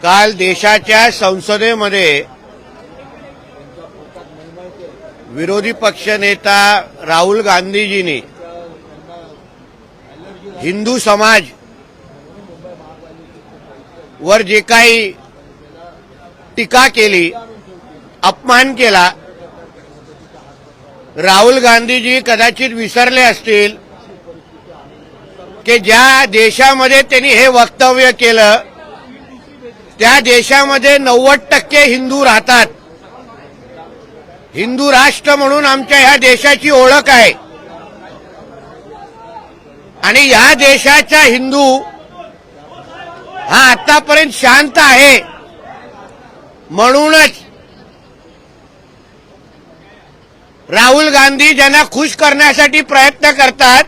काल देशाच्या संसदेमध्ये विरोधी पक्षनेता राहुल गांधीजींनी हिंदू समाज वर जे काही टीका केली अपमान केला राहुल गांधीजी कदाचित विसरले असतील की ज्या देशामध्ये त्यांनी हे वक्तव्य केलं त्या देशामध्ये नव्वद टक्के हिंदू राहतात. हिंदू राष्ट्र म्हणून आमच्या ह्या देशाची ओळख आहे. आणि या देशाचा हिंदू हा आतापर्यंत शांत आहे. म्हणूनच राहुल गांधी ज्यांना खुश करण्यासाठी प्रयत्न करतात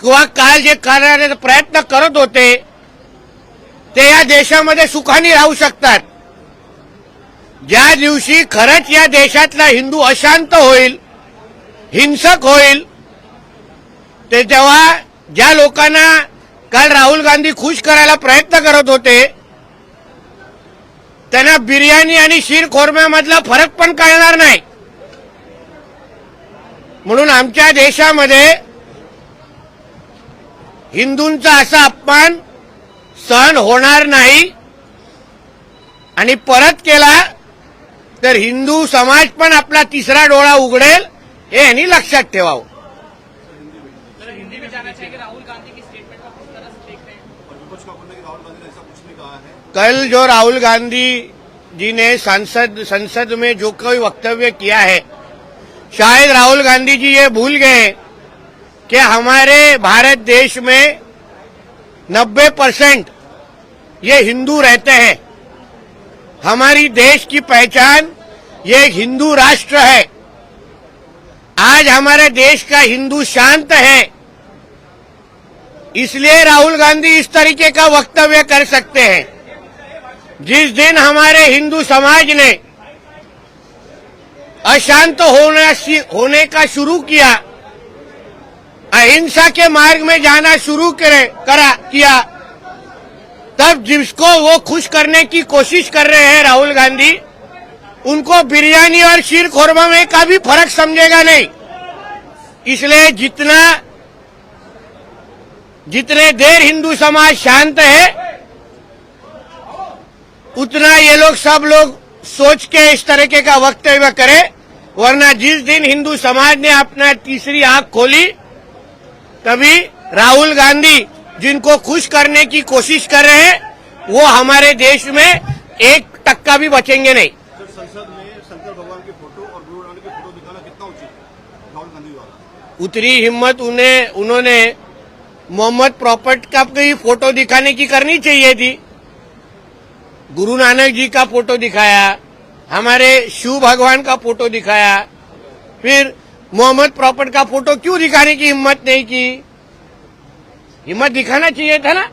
किंवा काल जे करण्याचा प्रयत्न करत होते ते या देशामध्ये सुखाने राहू शकतात. ज्या दिवशी खरंच या देशातला हिंदू अशांत होईल हिंसक होईल ते तेव्हा ज्या लोकांना काल राहुल गांधी खुश करायला प्रयत्न करत होते त्यांना बिर्याणी आणि शीर खोरम्यामधला फरक पण कळणार नाही. म्हणून आमच्या देशामध्ये हिंदूंचा असा अपमान सहन होणार नाही आणि परत केला तर हिंदू समाज पण आपला तिसरा डोळा उघडेल हे यांनी लक्षात ठेवावं. सर हिंदी में जानना चाहेंगे राहुल गांधी की स्टेटमेंट को किस तरह से देख रहे हैं? और विपक्ष का बोलना है कि राहुल गांधी ने ऐसा कुछ नहीं कहा है? कल जो राहुल गांधी जी ने संसद संसद में जो कोई वक्तव्य किया है शायद राहुल गांधी जी ये भूल गए कि हमारे भारत देश में 90 परसेंट ये हिंदू रहते हैं। हमारी देश की पहचान ये हिंदू राष्ट्र है। आज हमारे देश का हिंदू शांत है। इसलिए राहुल गांधी इस तरीके का वक्तव्य कर सकते हैं। जिस दिन हमारे हिंदू समाज ने अशांत होना होने का शुरू किया अहिंसा के मार्ग में जाना शुरू करे, करा, किया। तब जिसको वो खुश करने की कोशिश कर रहे हैं राहुल गांधी, उनको बिरयानी और शीर खोरमा में का भी फ़र्क समझेगा नहीं। इसलिए जितना, जितने देर हिंदू समाज शांत है, उतना ये लोग सब लोग सोच के इस तरीके का वक्तव्य करें, वरना जिस दिन हिंदू समाज ने अपना तीसरी आँख खोली तभी राहुल गांधी जिनको खुश करने की कोशिश कर रहे हैं वो हमारे देश में एक टक्का भी बचेंगे नहीं। सर संसद में शंकर भगवान की फ़ोटो और गुरु नानक की फ़ोटो दिखाना कितना उचित राहुल गांधी द्वारा। उतरी हिम्मत उन्हें उन्होंने मोहम्मद प्रॉपर्ट का कोई फ़ोटो दिखाने की करनी चाहिए थी। गुरु नानक जी का फ़ोटो दिखाया हमारे शिव भगवान का फ़ोटो दिखाया फिर मोहम्मद प्रॉपर्ट का फ़ोटो क्यों दिखाने की हिम्मत नहीं की? हिम्मत दिखाना चाहिए था ना?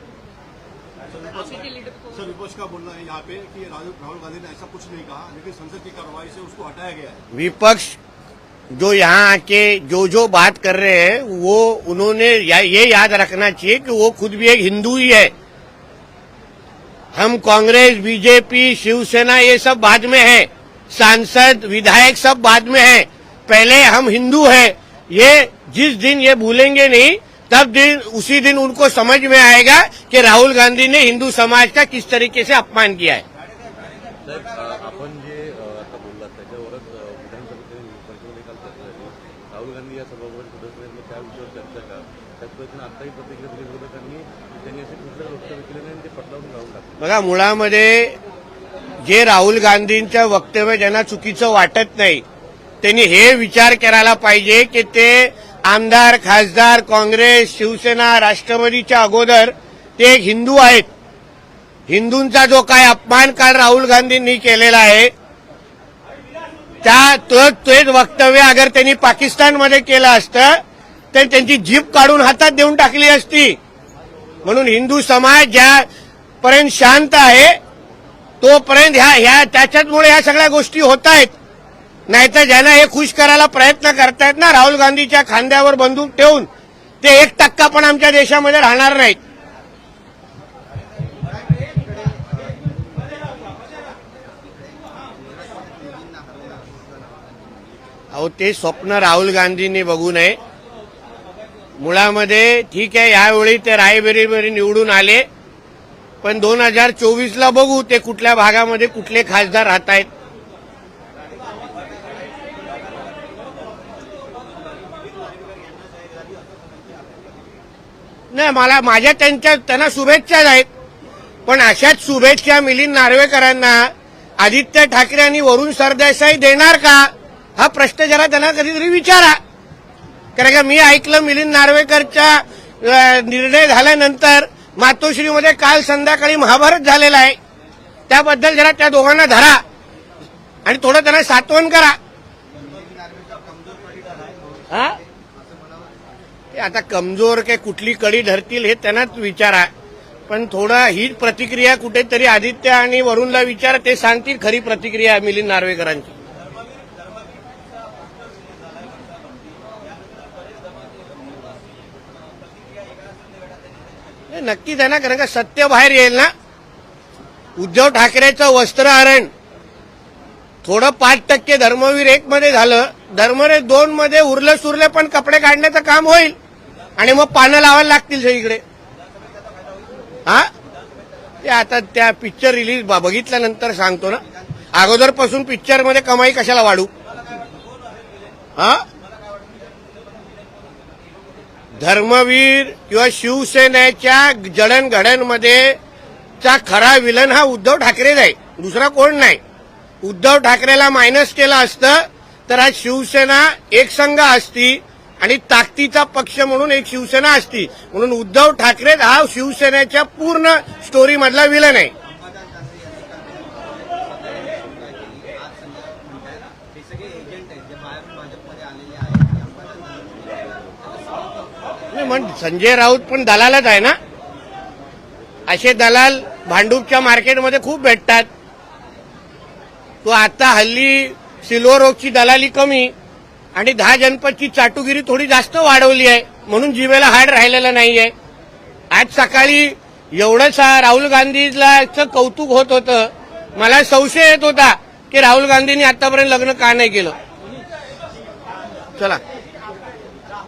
सर विपक्ष का बोलना है यहाँ पे कि राहुल गांधी ने ऐसा कुछ नहीं कहा लेकिन संसद की कार्रवाई से उसको हटाया गया है। विपक्ष जो यहाँ आके जो जो बात कर रहे हैं वो उन्होंने या, ये याद रखना चाहिए कि वो खुद भी एक हिंदू ही है। हम कांग्रेस बीजेपी शिवसेना ये सब बाद में है। सांसद विधायक सब बाद में है। पहले हम हिंदू हैं। ये जिस दिन ये भूलेंगे नहीं तब दिन उसी दिन उनको समझ में आएगा कि राहुल गांधी ने हिंदू समाज का किस तरीके से अपमान किया है। साहेब अ, आपण जे अ, आता बोललात त्याच्यावरच अ, विधानसभेतील परिषदेमध्ये काल चर्चा झाली राहुल गांधी या सभागृहात सदस्य आहेत मग त्या विषयावर चर्चा का? त्याच पद्धतीने आताही प्रतिक्रिया दिली विरोधकांनी की त्यांनी असे कुठलं वक्तव्य केले नाही आणि ते पटलावून राहून टाकले बघा मुळामध्ये जे राहुल गांधींचं वक्तव्य ज्यांना चुकीचं वाटत नाही त्यांनी हे विचार करायला पाहिजे की ते आमदार खासदार काँग्रेस शिवसेना राष्ट्रवादीच्या अगोदर ते एक हिंदू आहेत. हिंदूंचा जो काय अपमान काल राहुल गांधींनी केलेला आहे त्या तेच वक्तव्य अगर त्यांनी पाकिस्तानमध्ये केलं असतं तर त्यांची जीप काढून हातात देऊन टाकली असती. म्हणून हिंदू समाज ज्यापर्यंत शांत आहे तोपर्यंत ह्या ह्या त्याच्याचमुळे ह्या सगळ्या गोष्टी होत आहेत. नाहीतर ज्यांना हे खुश करायला प्रयत्न करतायत ना राहुल गांधीच्या खांद्यावर बंदूक ठेवून ते एक टक्का पण आमच्या देशामध्ये राहणार नाहीत. अहो ते स्वप्न राहुल गांधींनी बघू नये. मुळामध्ये ठीक आहे यावेळी ते रायबेरीमध्ये निवडून आले. पण दोन हजार चोवीसला बघू ते कुठल्या भागामध्ये कुठले खासदार राहत आहेत नाही मला माझ्या त्यांच्या त्यांना शुभेच्छाच आहेत. पण अशाच शुभेच्छा मिलिंद नार्वेकरांना आदित्य ठाकरे आणि वरुण सरदेसाई देणार का? हा प्रश्न जरा त्यांना कधीतरी विचारा. कारण का मी ऐकलं मिलिंद नार्वेकरच्या निर्णय झाल्यानंतर मातोश्रीमध्ये काल संध्याकाळी महाभारत झालेला आहे. त्याबद्दल जरा त्या दोघांना धरा. आणि थोडं त्यांना सातवण करा हा ते आता कमजोर काय कुठली कडी धरतील हे त्यांनाच विचार आहे. पण थोडा ही प्रतिक्रिया कुठेतरी आदित्य आणि वरुणला विचार ते सांगतील खरी प्रतिक्रिया मिलिंद नार्वेकरांची. नक्कीच आहे ना कारण का सत्य बाहेर येईल ना? उद्धव ठाकरेचं वस्त्रहरण थोडं पाच टक्के धर्मवीर एक मध्ये झालं धर्मवीर दोन मध्ये उरलं सुरले पण कपडे काढण्याचं काम होईल. आणि मग पानं लावायला लागतील सगळीकडे. हा? ते आता त्या पिक्चर रिलीज बघितल्यानंतर सांगतो ना. अगोदरपासून पिक्चरमध्ये कमाई कशाला वाढू? हा? धर्मवीर किंवा शिवसेनेच्या जडणघडणमध्ये चा खरा विलन हा उद्धव ठाकरेच आहे दुसरा कोण नाही? उद्धव ठाकरेला मायनस केलं असतं तर आज शिवसेना एक संघ असती आणि ताकदीचा पक्ष म्हणून एक शिवसेना असती. म्हणून उद्धव ठाकरे हा शिवसेनेच्या पूर्ण स्टोरी मधला विलन आहे. नाही, संजय राऊत पण दलालच आहे ना? असे दलाल भांडूपच्या मार्केटमध्ये खूप भेटतात. तो आता हल्ली सिल्वर रोगची दलाली कमी. आणि दहा जनपदची चाटुगिरी थोडी जास्त वाढवली आहे. म्हणून जिभेला हाड राहिलेला नाहीये. आज सकाळी एवढंसा राहुल गांधीला कौतुक होत होतं. मला संशय येत होता की राहुल गांधींनी आतापर्यंत लग्न का नाही केलं? चला.